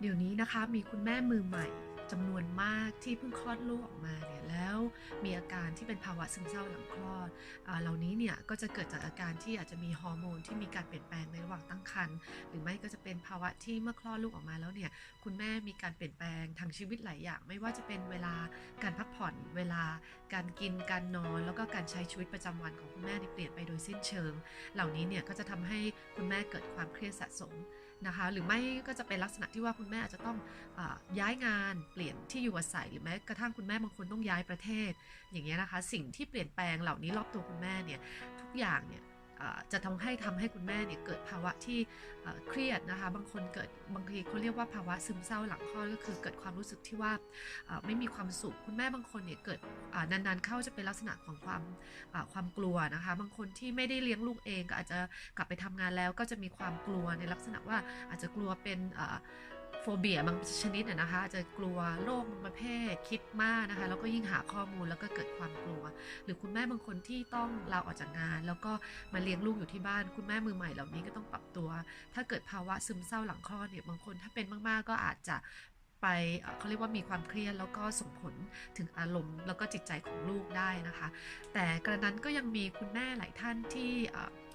เดี๋ยวนี้นะคะมีคุณแม่มือใหม่จำนวนมากที่เพิ่งคลอดลูกออกมาเนี่ยแล้วมีอาการที่เป็นภาวะซึมเศร้าหลังคลอดอเหล่านี้เนี่ยก็จะเกิดจากอาการที่อาจจะมีฮอร์โมนที่มีการเปลี่ยนแปลงในระหว่างตั้งครรภ์หรือไม่ก็จะเป็นภาวะที่เมื่อคลอดลูกออกมาแล้วเนี่ยคุณแม่มีการเปลี่ยนแปลงทางชีวิตหลายอย่าง ไม่ว่าจะเป็นเวลาการพักผ่อน เวลาการกินการนอน แล้วก็การใช้ชีวิตประจำวันของคุณแม่เนี่เปลี่ยนไปโดยสิ้นเชิง เหล่านี้เนี่ยก็จะทำให้คุณแม่เกิดความเครียดสะสม นะคะ หรือไม่ก็จะเป็นลักษณะที่ว่าคุณแม่อาจจะต้องอย้ายงานเปลี่ยนที่อยู่อาศัย หรือแม้กระทั่งคุณแม่บางคนต้องย้ายประเทศ อย่างเงี้ยนะคะ สิ่งที่เปลี่ยนแปลงเหล่านี้รอบตัวคุณแม่เนี่ยทุกอย่างเนี่ย จะทำให้ทำให้คุณแม่เนี่ยเกิดภาวะที่เครียดนะคะ บางคนเกิดบางทีเขาเรียกว่าภาวะซึมเศร้าหลังคลอดก็คือเกิดความรู้สึกที่ว่าไม่มีความสุข คุณแม่บางคนเนี่ยเกิดนานๆเข้าจะเป็นลักษณะของความความกลัวนะคะ บางคนที่ไม่ได้เลี้ยงลูกเองก็อาจจะกลับไปทำงานแล้วก็จะมีความกลัวในลักษณะว่าอาจจะกลัวเป็น ฟเบียบางชนิดอะนะคะอาจจะกลัวโรคบางประเภทคิดมากนะคะแล้วก็ยิ่งหาข้อมูลแล้วก็เกิดความกลัว หรือคุณแม่บางคนที่ต้องลาออกจากงาน แล้วก็มาเลี้ยงลูกอยู่ที่บ้าน คุณแม่มือใหม่เหล่านี้ก็ต้องปรับตัว ถ้าเกิดภาวะซึมเศร้าหลังคลอดเนี่ยบางคนถ้าเป็นมากๆก็อาจจะไปเขาเรียกว่ามีความเครียดแล้วก็ส่งผลถึงอารมณ์ แล้วก็จิตใจของลูกได้นะคะ แต่กระนั้นก็ยังมีคุณแม่หลายท่านที่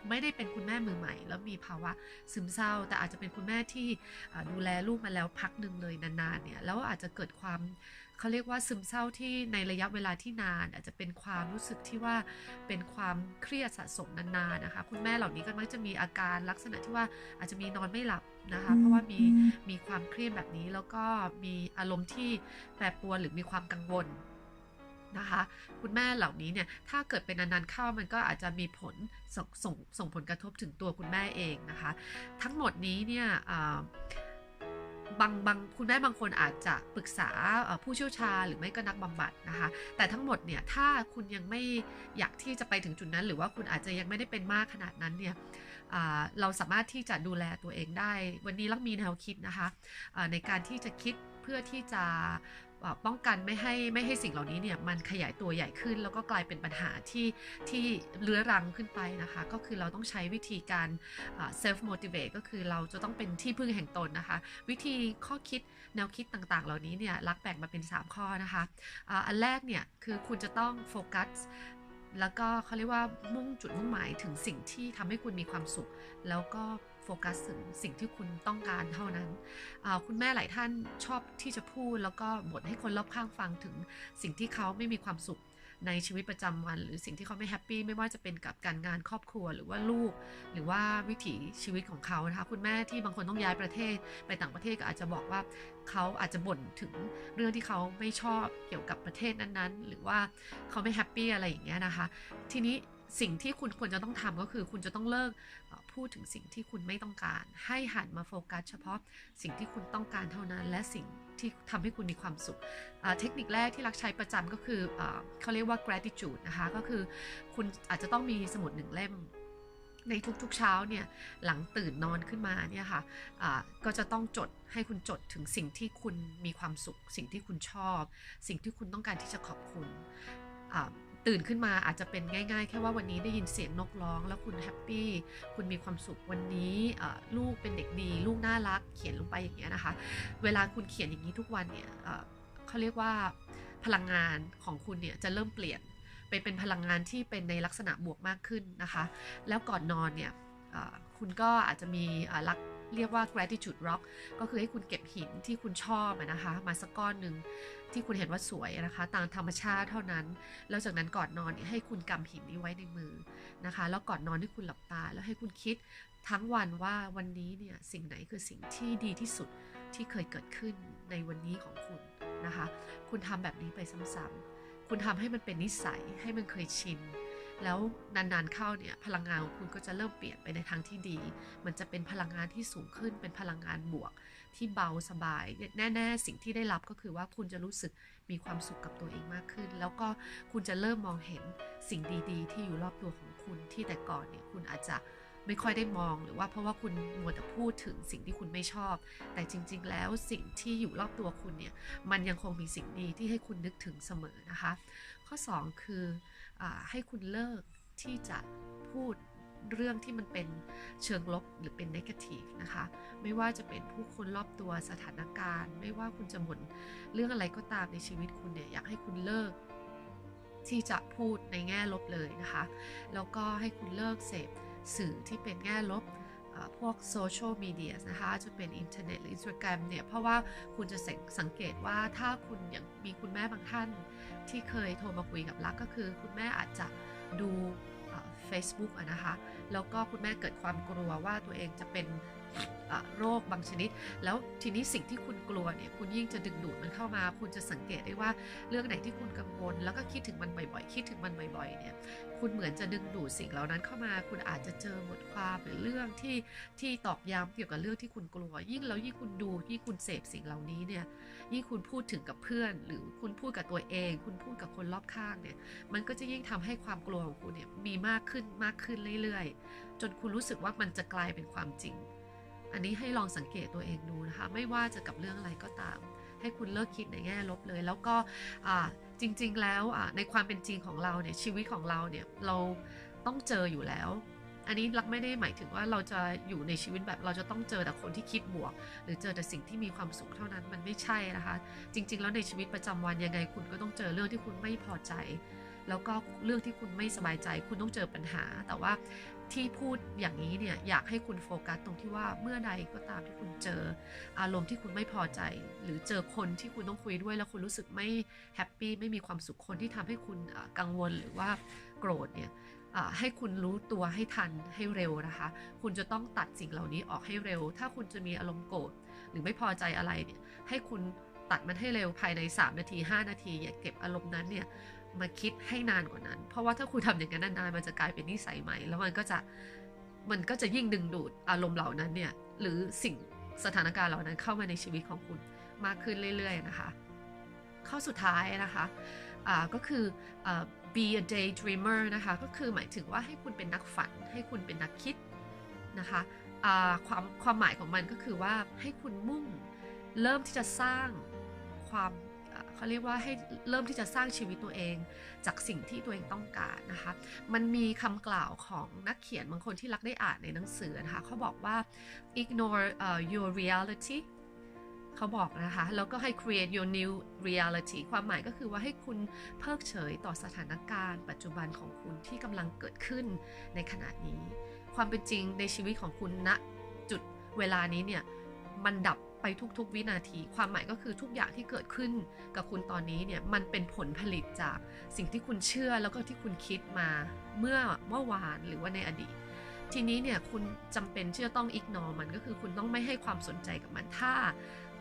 ไม่ได้เป็นคุณแม่มือใหม่ แล้วมีภาวะซึมเศร้า แต่อาจจะเป็นคุณแม่ที่เอ่อดูแลลูกมาแล้วพักหนึ่งเลยนานๆเนี่ยแล้วอาจจะเกิดความเขาเรียกว่าซึมเศร้าที่ในระยะเวลาที่นาน อาจจะเป็นความรู้สึกที่ว่าเป็นความเครียดสะสมนานๆนะคะคุณแม่เหล่านี้ก็มักจะมีอาการลักษณะที่ว่าอาจจะมีนอนไม่หลับนะคะเพราะว่ามีมีความเครียดแบบนี้แล้วก็มีอารมณ์ที่แปรปรวนหรือมีความกังวล นะคะ คุณแม่เหล่านี้เนี่ยถ้าเกิดเป็นนานๆเข้ามันก็อาจจะมีผลสส่งส่งผลกระทบถึงตัวคุณแม่เองนะคะ ทั้งหมดนี้เนี่ยบางบางคุณแม่บางคนอาจจะปรึกษาผู้เชี่ยวชาญหรือไม่ก็นักบำบัดนะคะ แต่ทั้งหมดเนี่ยถ้าคุณยังไม่อยากที่จะไปถึงจุดนั้น หรือว่าคุณอาจจะยังไม่ได้เป็นมากขนาดนั้นเนี่ยเราสามารถที่จะดูแลตัวเองได้ วันนี้ลักมีแนวคิดนะคะในการที่จะคิดเพื่อที่จะ ป้องกันไม่ให้ไม่ให้สิ่งเหล่านี้เนี่ยมันขยายตัวใหญ่ขึ้น แล้วก็กลายเป็นปัญหาที่ที่เรื้อรังขึ้นไปนะคะ ก็คือเราต้องใช้วิธีการ self motivate ก็คือเราจะต้องเป็นที่พึ่งแห่งตนนะคะ วิธีข้อคิดแนวคิดต่างๆ เหล่านี้เนี่ยรักแบ่งมาเป็น 3 ข้อนะคะอันแรกเนี่ยคือคุณจะต้องโฟกัสแล้วก็เขาเรียกว่ามุ่งจุดมุ่งหมายถึงสิ่งที่ทำให้คุณมีความสุข แล้วก็ โฟกัสถึงสิ่งที่คุณต้องการเท่านั้นอ่าคุณแม่หลายท่านชอบที่จะพูด แล้วก็บ่นให้คนรอบข้างฟังถึงสิ่งที่เขาไม่มีความสุขในชีวิตประจำวัน หรือสิ่งที่เขาไม่แฮปปี้ไม่ว่าจะเป็นกับการงานครอบครัวหรือว่าลูก หรือว่าวิถีชีวิตของเขานะคะคุณแม่ที่บางคนต้องย้ายประเทศ ไปต่างประเทศก็อาจจะบอกว่าเขาอาจจะบ่นถึงเรื่องที่เขาไม่ชอบเกี่ยวกับประเทศนั้นๆ หรือว่าเขาไม่แฮปปี้อะไรอย่างเงี้ยนะคะ ทีนี้ สิ่งที่คุณควรจะต้องทำก็คือ คุณจะต้องเลิกพูดถึงสิ่งที่คุณไม่ต้องการ ให้หันมาโฟกัสเฉพาะสิ่งที่คุณต้องการเท่านั้น และสิ่งที่ทำให้คุณมีความสุข เทคนิคแรกที่รักใช้ประจำก็คืออเขาเรียกว่า gratitude นะคะ ก็คือคุณอาจจะต้องมีสมุดหนึ่งเล่มในทุกๆเช้าเนี่ยหลังตื่นนอนขึ้นมาเนี่ยค่ะอ่าก็จะต้องจดให้คุณจดถึงสิ่งที่คุณมีความสุข สิ่งที่คุณชอบ สิ่งที่คุณต้องการที่จะขอบคุณ ตื่นขึ้นมาอาจจะเป็นง่าย ๆ แค่ว่าวันนี้ได้ยินเสียงนกร้อง แล้วคุณแฮปปี้คุณมีความสุขวันนี้ลูกเป็นเด็กดี ลูกน่ารัก เขียนลงไปอย่างเงี้ยนะคะ เวลาคุณเขียนอย่างนี้ทุกวันเนี่ยเขาเรียกว่าพลังงานของคุณเนี่ยจะเริ่มเปลี่ยนไปเป็นพลังงานที่เป็นในลักษณะบวกมากขึ้นนะคะ แล้วก่อนนอนเนี่ยคุณก็อาจจะมีรัก เรียกว่า gratitude rock ก็คือให้คุณเก็บหินที่คุณชอบนะคะ มาสักก้อนหนึ่งที่คุณเห็นว่าสวยนะคะ ตามธรรมชาติเท่านั้น แล้วจากนั้นก่อนนอนให้คุณกำหินนี้ไว้ในมือนะคะ แล้วก่อนนอนให้คุณหลับตา แล้วให้คุณคิดทั้งวันว่าวันนี้เนี่ยสิ่งไหนคือสิ่งที่ดีที่สุดที่เคยเกิดขึ้นในวันนี้ของคุณนะคะ คุณทำแบบนี้ไปซ้ำๆคุณทำให้มันเป็นนิสัยให้มันเคยชิน แล้วนานๆเข้าเนี่ยพลังงานของคุณก็จะเริ่มเปลี่ยนไปในทางที่ดี มันจะเป็นพลังงานที่สูงขึ้น เป็นพลังงานบวก ที่เบาสบาย แน่ ๆ สิ่งที่ได้รับก็คือว่าคุณจะรู้สึกมีความสุขกับตัวเองมากขึ้น แล้วก็คุณจะเริ่มมองเห็นสิ่งดีๆ ที่อยู่รอบตัวของคุณที่แต่ก่อนเนี่ยคุณอาจจะ ไม่ค่อยได้มองหรือว่าเพราะว่าคุณมัวแต่พูดถึงสิ่งที่คุณไม่ชอบ แต่จริง ๆ แล้วสิ่งที่อยู่รอบตัวคุณเนี่ยมันยังคงมีสิ่งดีที่ให้คุณนึกถึงเสมอนะคะ ข้อ 2 คืออให้คุณเลิกที่จะพูดเรื่องที่มันเป็นเชิงลบหรือเป็นนกาทีฟนะคะ ไม่ว่าจะเป็นผู้คนรอบตัวสถานการณ์ ไม่ว่าคุณจะบ่นเรื่องอะไรก็ตามในชีวิตคุณเนี่ยอยากให้คุณเลิกที่จะพูดในแง่ลบเลยนะคะ แล้วก็ให้คุณเลิกเสพ สื่อที่เป็นแง่ลบพวกโซเชียลมีเดียนะคะจะเป็นอินเทอร์เน็ตหรืออินสตาแกรมเนี่ย เพราะว่าคุณจะสังสังเกตว่าถ้าคุณอย่างมีคุณแม่บางท่านที่เคยโทรมาคุยกับรักก็คือ คุณแม่อาจจะดูเอ่อ Facebook นะคะ แล้วก็คุณแม่เกิดความกลัวว่าตัวเองจะเป็น โรคบางชนิด แล้วทีนี้สิ่งที่คุณกลัวเนี่ยคุณยิ่งจะดึงดูดมันเข้ามา คุณจะสังเกตได้ว่าเรื่องไหนที่คุณกังวล แล้วก็คิดถึงมันบ่อยๆ คิดถึงมันบ่อยๆเนี่ยคุณเหมือนจะดึงดูดสิ่งเหล่านั้นเข้ามา คุณอาจจะเจอบทความหรือเรื่องที่ที่ตอกย้ำเกี่ยวกับเรื่องที่คุณกลัว ยิ่งแล้วยิ่งคุณดูยิ่งคุณเสพสิ่งเหล่านี้เนี่ยยิ่งคุณพูดถึงกับเพื่อน หรือคุณพูดกับตัวเอง คุณพูดกับคนรอบข้างเนี่ยมันก็จะยิ่งทำให้ความกลัวของคุณเนี่ยมีมากขึ้นมากขึ้นเรื่อยๆ จนคุณรู้สึกว่ามันจะกลายเป็นความจริง อันนี้ให้ลองสังเกตตัวเองดูนะคะ ไม่ว่าจะกับเรื่องอะไรก็ตาม ให้คุณเลิกคิดในแง่ลบเลย แล้วก็จริง ๆ แล้วในความเป็นจริงของเราเนี่ยชีวิตของเราเนี่ยเราต้องเจออยู่แล้ว อันนี้รักไม่ได้หมายถึงว่าเราจะอยู่ในชีวิตแบบเราจะต้องเจอแต่คนที่คิดบวก หรือเจอแต่สิ่งที่มีความสุขเท่านั้นมันไม่ใช่นะคะ จริง ๆ แล้วในชีวิตประจำวันยังไงคุณก็ต้องเจอเรื่องที่คุณไม่พอใจแล้วก็เรื่องที่คุณไม่สบายใจ คุณต้องเจอปัญหา แต่ว่า ที่พูดอย่างนี้เนี่ยอยากให้คุณโฟกัสตรงที่ว่าเมื่อใดก็ตามที่คุณเจออารมณ์ที่คุณไม่พอใจ หรือเจอคนที่คุณต้องคุยด้วยแล้วคุณรู้สึกไม่แฮปปี้ไม่มีความสุขคนที่ทำให้คุณกังวลหรือว่าโกรธเนี่ยให้คุณรู้ตัวให้ทันให้เร็วนะคะ คุณจะต้องตัดสิ่งเหล่านี้ออกให้เร็ว ถ้าคุณจะมีอารมณ์โกรธหรือไม่พอใจอะไรเนี่ยให้คุณตัดมันให้เร็วภายใน 3 นาที 5 นาทีอย่าเก็บอารมณ์นั้นเนี่ย มาคิดให้นานกว่านั้น เพราะว่าถ้าคุณทำอย่างนั้นนานๆมันจะกลายเป็นนิสัยใหม่ แล้วมันก็จะมันก็จะยิ่งดึงดูดอารมณ์เหล่านั้นเนี่ยหรือสิ่งสถานการณ์เหล่านั้นเข้ามาในชีวิตของคุณมากขึ้นเรื่อย ๆ นะคะ ข้อสุดท้ายนะคะอ่าก็คืออ่า be a daydreamer นะคะก็คือหมายถึงว่าให้คุณเป็นนักฝัน ให้คุณเป็นนักคิดนะคะความความหมายของมันก็คือว่าให้คุณมุ่งเริ่มที่จะสร้างความ เขาเรียกว่าให้เริ่มที่จะสร้างชีวิตตัวเอง จากสิ่งที่ตัวเองต้องการนะคะ มันมีคำกล่าวของนักเขียนบางคนที่รักได้อ่านในหนังสือนะคะเขาบอกว่า ignore uh, your reality เขาบอกนะคะแล้วก็ให้ create your new reality ความหมายก็คือว่าให้คุณเพิกเฉยต่อสถานการณ์ ปัจจุบันของคุณที่กำลังเกิดขึ้นในขณะนี้ ความเป็นจริงในชีวิตของคุณณจุดเวลานี้เนี่ยมันดับ ไปทุกๆ วินาที ความหมายก็คือทุกอย่างที่เกิดขึ้นกับคุณตอนนี้เนี่ยมันเป็นผลผลิตจากสิ่งที่คุณเชื่อแล้วก็ที่คุณคิดมาเมื่อเมื่อวานหรือว่าในอดีต ทีนี้เนี่ยคุณจำเป็นที่จะต้องอิกนอมันก็คือคุณต้องไม่ให้ความสนใจกับมันถ้า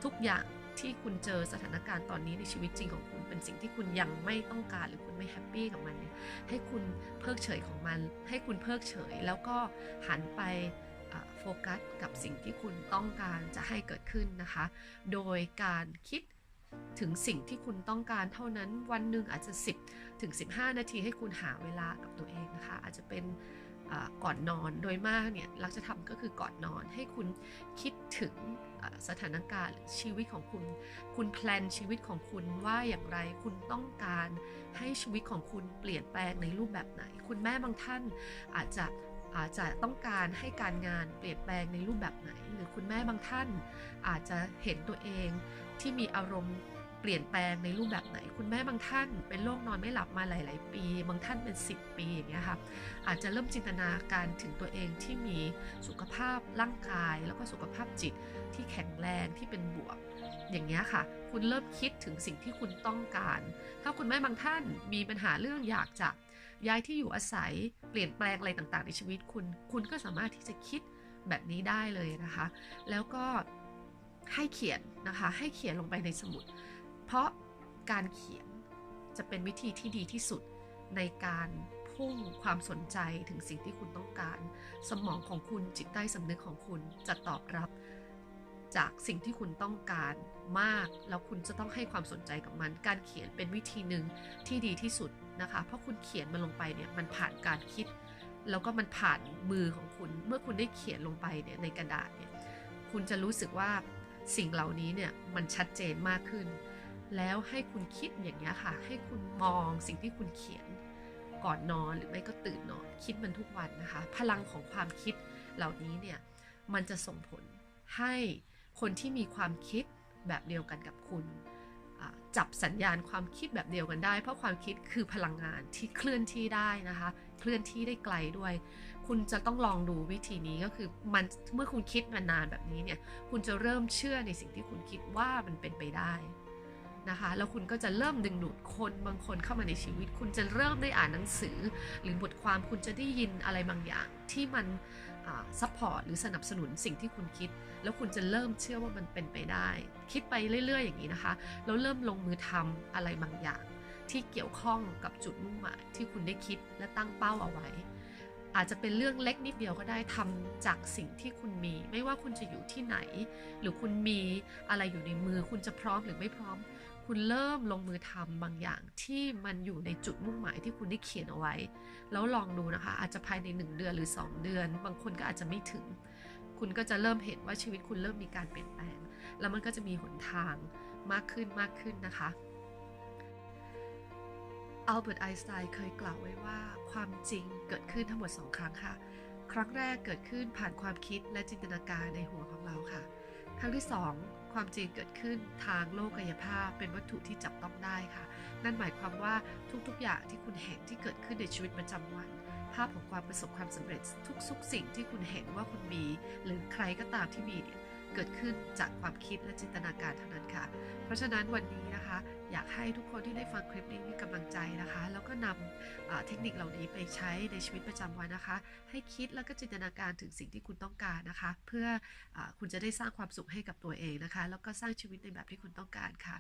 ทุกอย่างที่คุณเจอสถานการณ์ตอนนี้ในชีวิตจริงของคุณเป็นสิ่งที่คุณยังไม่ต้องการหรือคุณไม่แฮปปี้กับมันเนี่ยให้คุณเพิกเฉยของมัน ให้คุณเพิกเฉยแล้วก็หันไป โฟกัสกับสิ่งที่คุณต้องการจะให้เกิดขึ้นนะคะ โดยการคิดถึงสิ่งที่คุณต้องการเท่านั้นวันหนึ่งอาจจะ 10 ถึง 15 นาทีให้คุณหาเวลากับตัวเองนะคะ อาจจะเป็นก่อนนอนโดยมากเนี่ยรักจะทำก็คือก่อนนอนให้คุณคิดถึงสถานการณ์หรือชีวิตของคุณ คุณแพลนชีวิตของคุณว่าอย่างไรคุณต้องการให้ชีวิตของคุณเปลี่ยนแปลงในรูปแบบไหน คุณแม่บางท่านอาจจะ อาจจะต้องการให้การงานเปลี่ยนแปลงในรูปแบบไหน หรือคุณแม่บางท่าน อาจจะเห็นตัวเองที่มีอารมณ์เปลี่ยนแปลงในรูปแบบไหน คุณแม่บางท่าน เป็นโรคนอนไม่หลับมาหลาย ๆ ปี บางท่านเป็น 10 ปีอย่างเงี้ยค่ะอาจจะเริ่มจินตนาการถึงตัวเองที่มีสุขภาพร่างกาย แล้วก็สุขภาพจิตที่แข็งแรงที่เป็นบวก อย่างเงี้ยค่ะ คุณเริ่มคิดถึงสิ่งที่คุณต้องการ ถ้าคุณแม่บางท่านมีปัญหาเรื่องอยากจะ ย้ายที่อยู่อาศัยเปลี่ยนแปลงอะไรต่างๆ ในชีวิตคุณ คุณก็สามารถที่จะคิดแบบนี้ได้เลยนะคะ แล้วก็ให้เขียนนะคะ ให้เขียนลงไปในสมุด เพราะการเขียนจะเป็นวิธีที่ดีที่สุดในการพุ่งความสนใจถึงสิ่งที่คุณต้องการ สมองของคุณจิตใต้สำนึกของคุณจะตอบรับจากสิ่งที่คุณต้องการมาก แล้วคุณจะต้องให้ความสนใจกับมัน การเขียนเป็นวิธีหนึ่งที่ดีที่สุด นะคะ เพราะคุณเขียนมันลงไปเนี่ยมันผ่านการคิด แล้วก็มันผ่านมือของคุณ เมื่อคุณได้เขียนลงไปเนี่ยในกระดาษเนี่ยคุณจะรู้สึกว่าสิ่งเหล่านี้เนี่ยมันชัดเจนมากขึ้น แล้วให้คุณคิดอย่างนี้ค่ะ ให้คุณมองสิ่งที่คุณเขียนก่อนนอนหรือไม่ก็ตื่นนอน คิดมันทุกวันนะคะ พลังของความคิดเหล่านี้เนี่ยมันจะส่งผลให้คนที่มีความคิดแบบเดียวกันกับคุณ จับสัญญาณความคิดแบบเดียวกันได้ เพราะความคิดคือพลังงานที่เคลื่อนที่ได้นะคะ เคลื่อนที่ได้ไกลด้วย คุณจะต้องลองดูวิธีนี้ก็คือมันเมื่อคุณคิดมานานแบบนี้เนี่ย คุณจะเริ่มเชื่อในสิ่งที่คุณคิดว่ามันเป็นไปได้นะคะแล้วคุณก็จะเริ่มดึงดูดคนบางคนเข้ามาในชีวิต คุณจะเริ่มได้อ่านหนังสือ หรือบทความคุณจะได้ยินอะไรบางอย่างที่มัน ซัพพอร์ตหรือสนับสนุนสิ่งที่คุณคิด แล้วคุณจะเริ่มเชื่อว่ามันเป็นไปได้ คิดไปเรื่อย ๆ อย่างนี้นะคะ แล้วเริ่มลงมือทำอะไรบางอย่าง ที่เกี่ยวข้องกับจุดมุ่งหมายที่คุณได้คิดและตั้งเป้าเอาไว้ อาจจะเป็นเรื่องเล็กนิดเดียวก็ได้ทำจากสิ่งที่คุณมี ไม่ว่าคุณจะอยู่ที่ไหน หรือคุณมีอะไรอยู่ในมือ คุณจะพร้อมหรือไม่พร้อม คุณเริ่มลงมือทำบางอย่างที่มันอยู่ในจุดมุ่งหมายที่คุณได้เขียนเอาไว้ แล้วลองดูนะคะ อาจจะภายใน 1 เดือนหรือ 2 เดือน บางคนก็อาจจะไม่ถึง คุณก็จะเริ่มเห็นว่าชีวิตคุณเริ่มมีการเปลี่ยนแปลง แล้วมันก็จะมีหนทางมากขึ้นมากขึ้นนะคะอัลเบิร์ตไอน์สไตน์เคยกล่าวไว้ว่าความจริงเกิดขึ้นทั้งหมด 2 ครั้งค่ะ ครั้งแรกเกิดขึ้นผ่านความคิดและจินตนาการในหัวของเราค่ะ ครั้งที่ 2 ความจริงเกิดขึ้นทางโลกกายภาพเป็นวัตถุที่จับต้องได้ค่ะ นั่นหมายความว่าทุกๆ อย่างที่คุณเห็นที่เกิดขึ้นในชีวิตประจำวัน ภาพของความประสบความสำเร็จทุกๆสิ่งที่คุณเห็นว่าคุณมี หรือใครก็ตามที่มีเนี่ย เกิดขึ้นจากความคิดและจินตนาการเท่านั้นค่ะ เพราะฉะนั้นวันนี้นะคะ อยากให้ทุกคนที่ได้ฟังคลิปนี้มีกำลังใจนะคะ แล้วก็นำเทคนิคเหล่านี้ไปใช้ในชีวิตประจำวันนะคะ ให้คิดแล้วก็จินตนาการถึงสิ่งที่คุณต้องการนะคะ เพื่ออคุณจะได้สร้างความสุขให้กับตัวเองนะคะ แล้วก็สร้างชีวิตในแบบที่คุณต้องการค่ะ